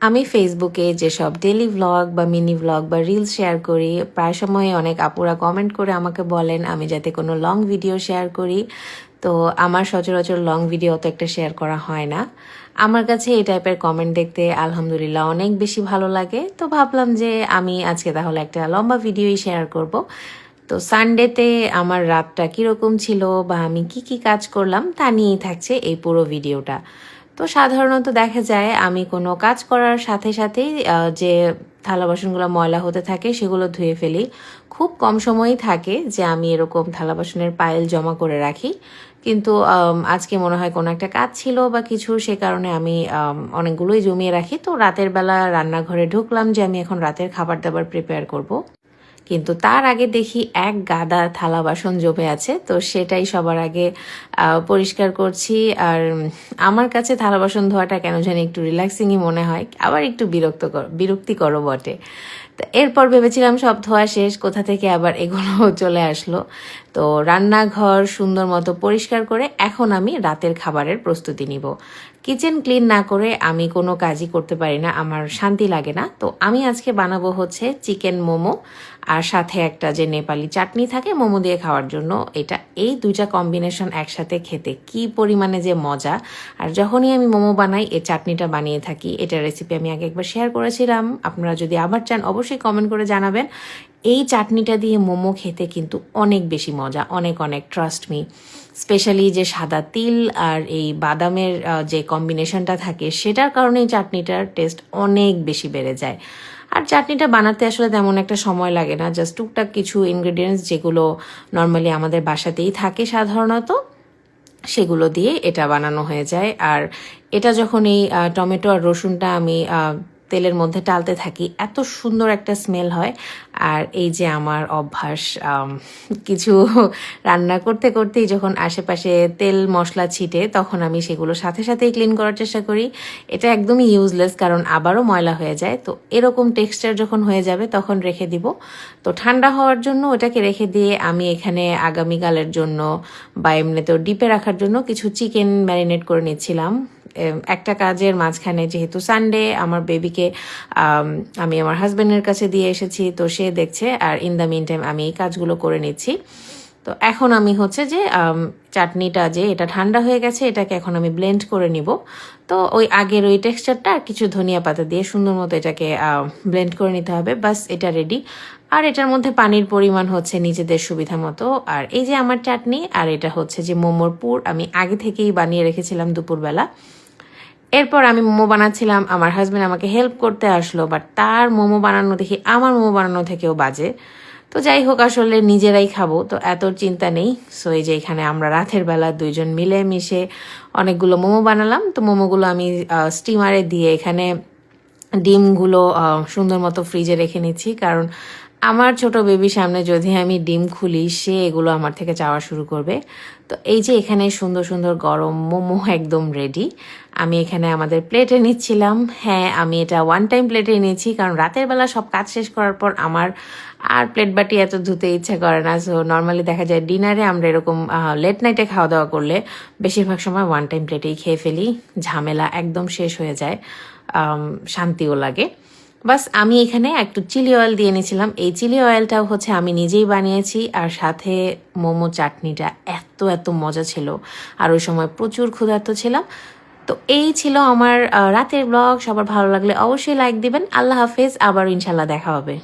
আমি ফেসবুকে যেসব ডেলি ভ্লগ বা মিনি ভ্লগ বা রিলস শেয়ার করি, প্রায় সময় অনেক আপুরা কমেন্ট করে আমাকে বলেন, আমি যাতে কোনো লং ভিডিও শেয়ার করি। তো আমার সচরাচর লং ভিডিও তো একটা শেয়ার করা হয় না। আমার কাছে এই টাইপের কমেন্ট দেখতে আলহামদুলিল্লাহ অনেক বেশি ভালো লাগে। তো ভাবলাম যে আমি আজকে তাহলে একটা লম্বা ভিডিওই শেয়ার করব। তো সানডেতে আমার রাতটা কীরকম ছিল বা আমি কি কি কাজ করলাম তা নিয়েই থাকছে এই পুরো ভিডিওটা তো সাধারণত দেখা যায় আমি কোনো কাজ করার সাথে সাথেই যে থালা বাসনগুলো ময়লা হতে থাকে সেগুলো ধুয়ে ফেলি। খুব কম সময়ই থাকে যে আমি এরকম থালা বাসনের পায়েল জমা করে রাখি। কিন্তু আজকে মনে হয় কোনো একটা কাজ ছিল বা কিছু সে কারণে আমি অনেকগুলোই জমিয়ে রাখি। তো রাতের বেলা রান্নাঘরে ঢুকলাম যে আমি এখন রাতের খাবার দাবার প্রিপেয়ার করব। কিন্তু তার আগে দেখি এক গাদা থালা বাসন জমে আছে, তো সেটাই সবার আগে পরিষ্কার করছি। আর আমার কাছে থালা বাসন ধোয়াটা কেন জানি একটু রিল্যাক্সিংই মনে হয়, আবার একটু বিরক্তকর, বিরক্তিকরও বটে। তো এরপর ভেবেছিলাম সব ধোয়া শেষ, কোথা থেকে আবার এগুলো চলে আসলো। তো রান্নাঘর সুন্দর মতো পরিষ্কার করে এখন আমি রাতের খাবারের প্রস্তুতি নিব। কিচেন ক্লিন না করে আমি কোনো কাজই করতে পারি না, আমার শান্তি লাগে না। তো আমি আজকে বানাবো হচ্ছে চিকেন মোমো আর সাথে একটা যে নেপালি চাটনি থাকে, মোমো দিয়ে খাওয়ার জন্য, এটা এই দুইটা কম্বিনেশন একসাথে খেতে কি পরিমাণে যে মজা। আর যখনই আমি মোমো বানাই, এই চাটনিটা বানিয়ে থাকি, এটা রেসিপি আমি আগে একবার শেয়ার করেছিলাম। আপনারা যদি আবার চান, অবশ্যই কমেন্ট করে জানাবেন। এই চাটনিটা দিয়ে মোমো খেতে কিন্তু অনেক বেশি মজা, অনেক অনেক ট্রাস্ট মি স্পেশালি যে সাদা তিল আর এই বাদামের যে কম্বিনেশনটা থাকে, সেটার কারণে চাটনিটার টেস্ট অনেক বেশি বেড়ে যায়। আর চাটনিটা বানাতে আসলে তেমন একটা সময় লাগে না। জাস্ট টুকটাক কিছু ইনগ্রেডিয়েন্টস যেগুলো নর্মালি আমাদের বাসাতেই থাকে সাধারণত, সেগুলো দিয়ে এটা বানানো হয়ে যায়। আর এটা যখন এই টমেটো আর রসুনটা আমি তেলের মধ্যে টালতে থাকি। এত সুন্দর একটা স্মেল হয়। আর এই যে আমার অভ্যাস কিছু রান্না করতে করতেই যখন আশেপাশে তেল মশলা ছিটে, তখন আমি সেগুলো সাথে সাথেই ক্লিন করার চেষ্টা করি। এটা একদমই ইউজলেস কারণ আবারও ময়লা হয়ে যায়। তো এরকম টেক্সচার যখন হয়ে যাবে, তখন রেখে দিব। তো ঠান্ডা হওয়ার জন্য ওটাকে রেখে দিয়ে আমি এখানে আগামীকালের জন্য বা এমনিতেও ডিপে রাখার জন্য কিছু চিকেন ম্যারিনেট করে নিচ্ছিলাম। একটা কাজের মাঝখানে যেহেতু সানডে আমার বেবিকে আমি আমার হাজব্যান্ডের কাছে দিয়ে এসেছি, তো সে দেখছে, আর ইন দ্য মিন টাইম আমি এই কাজগুলো করে নিচ্ছি। তো এখন আমি হচ্ছে যে চাটনিটা যে এটা ঠান্ডা হয়ে গেছে, এটাকে এখন আমি ব্লেন্ড করে নিব। তো ওই আগের ওই টেক্সচারটা আর কিছু ধনিয়া পাতা দিয়ে সুন্দর মতো এটাকে ব্লেন্ড করে নিতে হবে বাস এটা রেডি আর এটার মধ্যে পানির পরিমাণ হচ্ছে নিজেদের সুবিধা মতো। আর এই যে আমার চাটনি, আর এটা হচ্ছে যে মোমোর পুর, আমি আগে থেকেই বানিয়ে রেখেছিলাম দুপুরবেলা। এরপর আমি মোমো বানাচ্ছিলাম, আমার হাজব্যান্ড আমাকে হেল্প করতে আসলো বাট তার মোমো বানানো দেখি আমার মোমো বানানো থেকেও বাজে। তো যাই হোক, আসলে নিজেরাই খাব, তো এত চিন্তা নেই। সো এই যে এখানে আমরা রাতের বেলা দুইজন মিলে মিশে অনেকগুলো মোমো বানালাম, তো মোমোগুলো আমি স্টিমারে দিয়ে এখানে ডিমগুলো সুন্দর মতো ফ্রিজে রেখে নিচ্ছি, কারণ আমার ছোট বেবির সামনে যদি আমি ডিম খুলি, সে এগুলো আমার থেকে চাওয়া শুরু করবে। তো এই যে এখানে সুন্দর সুন্দর গরম মোমো একদম রেডি আমি এখানে আমাদের প্লেটে নিচ্ছিলাম। হ্যাঁ আমি এটা ওয়ান টাইম প্লেটে নিয়েছি কারণ রাতের বেলা সব কাজ শেষ করার পর আমার আর প্লেট বাটি এত ধুতে ইচ্ছা করে না। সো নর্মালি দেখা যায় ডিনারে আমরা এরকম লেট নাইটে খাওয়া দাওয়া করলে বেশিরভাগ সময় ওয়ান টাইম প্লেটেই খেয়ে ফেলি। ঝামেলা একদম শেষ হয়ে যায় শান্তিও লাগে। বাস, আমি এখানে একটু চিলি অয়েল দিয়ে নিয়েছিলাম এই চিলি অয়েলটাও হচ্ছে আমি নিজেই বানিয়েছি, আর সাথে মোমো চাটনিটা এত এত মজা ছিল। আর ওই সময় প্রচুর ক্ষুধার্ত ছিলাম। তো এই ছিল আমার রাতের ব্লগ সবার ভালো লাগলে অবশ্যই লাইক দিবেন। আল্লাহ হাফেজ। আবার ইনশাল্লাহ দেখা হবে।